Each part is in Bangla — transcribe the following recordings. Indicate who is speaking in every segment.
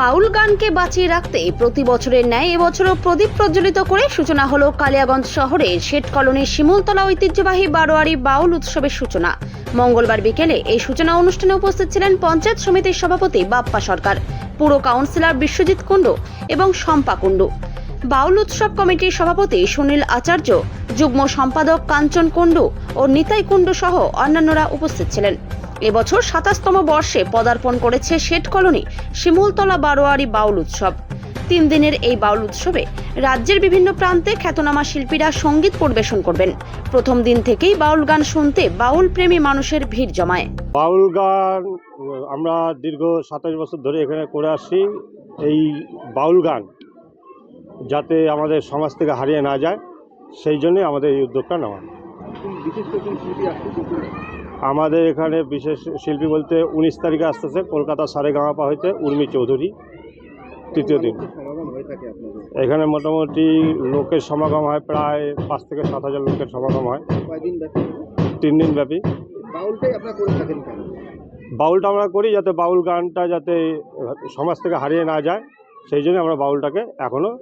Speaker 1: বাউল গানকে বাঁচিয়ে রাখতে প্রতি বছরের ন্যায় এবছরও প্রদীপ প্রজ্বলিত করে সূচনা হলো কালিয়াগঞ্জ শহরের শেঠ কলোনির শিমুলতলা ঐতিহ্যবাহী বারোয়ারি বাউল উৎসবের সূচনা। মঙ্গলবার বিকেলে এই সূচনা অনুষ্ঠানে উপস্থিত ছিলেন পঞ্চায়েত সমিতির সভাপতি বাপ্পা সরকার, পুরো কাউন্সিলর বিশ্বজিৎ কুণ্ডু এবং শম্পা কুণ্ডু। বাউল উৎসব কমিটির সভাপতি সুনীল আচার্য, যুগ্ম সম্পাদক কাঞ্চন কুণ্ডু ও নিতাই কুণ্ডু সহ অন্যান্যরা উপস্থিত ছিলেন। এবছর সাতাশতম বর্ষে পদার্পণ করেছে শেঠ কলোনি শিমুলতলা বারোয়ারি বাউল উৎসব। তিন দিনের এই বাউল উৎসবে রাজ্যের বিভিন্ন প্রান্তে খ্যাতনামা শিল্পীরা সংগীত পরিবেশন করবেন। প্রথম দিন থেকেই বাউল গান শুনতে বাউল প্রেমী মানুষের ভিড় জমায়।
Speaker 2: বাউল গান আমরা দীর্ঘ সাতাশ বছর ধরে এখানে করে আসছি এই বাউল গান যাতে আমাদের সমাজ থেকে হারিয়ে না যায় সেই জন্যই আমাদের এই উদ্যোগটা নেওয়া। আমাদের এখানে বিশেষ শিল্পী বলতে উনিশ তারিখে আসতেছে কলকাতা সারেগামাপা হইতে উর্মি চৌধুরী তৃতীয় দিন। এখানে মোটামুটি লোকের সমাগম হয় প্রায় পাঁচ থেকে সাত হাজার লোকের সমাগম হয়। তিন দিন ব্যাপী। বাউলটা আমরা করি যাতে বাউল গানটা যাতে সমাজ থেকে হারিয়ে না যায় সেই জন্য আমরা বাউলটাকে এখনও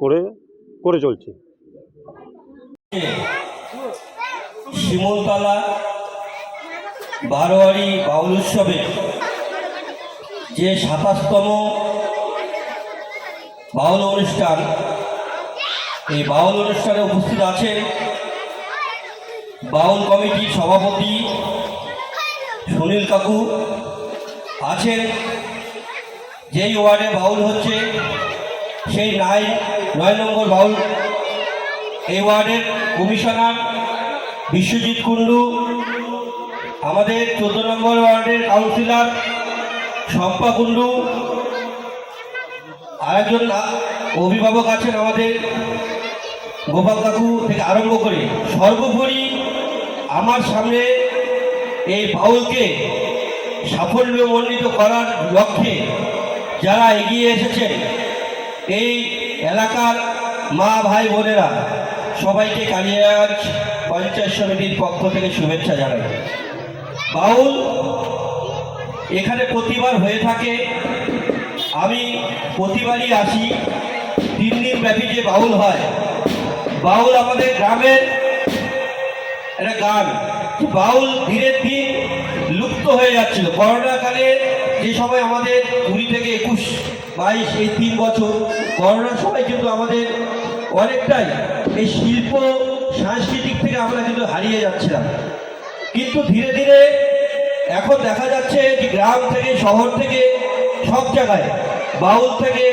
Speaker 2: করে করে চলছি।
Speaker 3: শিমলতলা বারোয়ারি বাউল উৎসবে যে সাতাশতম বাউল অনুষ্ঠান, এই বাউল অনুষ্ঠানে উপস্থিত আছেন বাউল কমিটির সভাপতি সুনীল কাকু। আছেন যেই ওয়ার্ডে বাউল হচ্ছে, সেই নাই, নয় নম্বর বাউল। এই ওয়ার্ডের কমিশনার বিশ্বজিৎ কুণ্ডু। আমাদের চোদ্দ নম্বর ওয়ার্ডের কাউন্সিলর শম্পা কুণ্ডু, আরেকজন অভিভাবক আছেন আমাদের গোপাল কাকু থেকে আরম্ভ করে। সর্বোপরি আমার সামনে এই বাউলকে সাফল্যমণ্ডিত করার লক্ষ্যে যারা এগিয়ে এসেছেন, এই এলাকার মা, ভাই, বোনেরা, সবাইকে কালিয়াগঞ্জ পঞ্চায়েত সমিতির পক্ষ থেকে শুভেচ্ছা জানাই। বাউল এখানে প্রতিবার হয়ে থাকে। আমি প্রতিবারই আসি। তিন দিন ব্যাপী যে বাউল হয়। বাউল আমাদের গ্রামের একটা গান। বাউল ধীরে দিন লুপ্ত হয়ে যাচ্ছিল। করোনাকালে যে সময় আমাদের কুড়ি থেকে একুশ, বাইশ, এই তিন বছর, করোনার সময় কিন্তু আমাদের অনেকটাই এই শিল্প, সাংস্কৃতিক থেকে আমরা কিন্তু হারিয়ে যাচ্ছিলাম। কিন্তু ধীরে ধীরে এখন দেখা যাচ্ছে যে গ্রাম থেকে, শহর থেকে, সব জায়গায়, বাউল থেকে